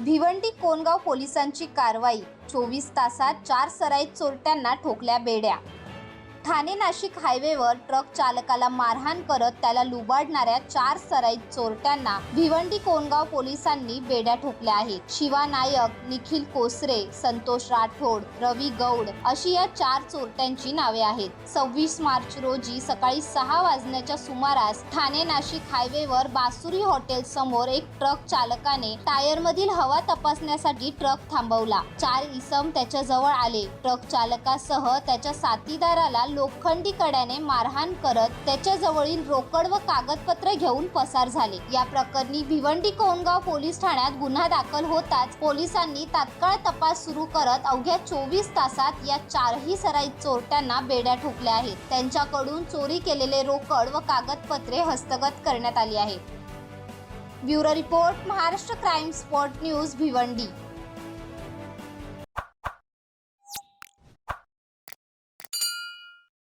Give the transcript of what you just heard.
भिवंडी कोणगाव पोलिसांची कारवाई. चोवीस तासात चार सराईत चोरट्यांना ठोकल्या बेड्या ठाणे नाशिक हायवेवर ट्रक चालकाला मारहाण करत त्याला लुबाडणाऱ्या चार सराईत चोरट्यांना भिवंडी कोणगाव पोलिसांनी बेड्या ठोकल्या आहेत. शिवा नायक निखिल कोसरे संतोष राठोड रवी गौड अशी या चार चोरट्यांची नावे आहेत. सव्वीस मार्च रोजी सकाळी सहा वाजण्याच्या सुमारास ठाणे नाशिक हायवेवर बासुरी हॉटेल समोर एक ट्रक चालकाने टायर मधील हवा तपासण्यासाठी ट्रक थांबवला. चार इसम त्याच्याजवळ आले. ट्रक चालकासह त्याच्या साथीदाराला लोखंडी कड्याने मारहाण करत त्याच्याजवळील रोकड व कागदपत्रे घेऊन पसार झाले. या प्रकरणी भिवंडी कोणगाव पोलीस ठाण्यात गुन्हा दाखल होताच पोलिसांनी तात्काळ तपास सुरू करत अवघ्या चोवीस तासात या चारही सराई चोरट्यांना बेड्या ठोकल्या आहेत. त्यांच्याकडून चोरी केलेले रोकड व कागदपत्रे हस्तगत करण्यात आली आहेत. Bureau report Maharashtra crime spot news Bhiwandi.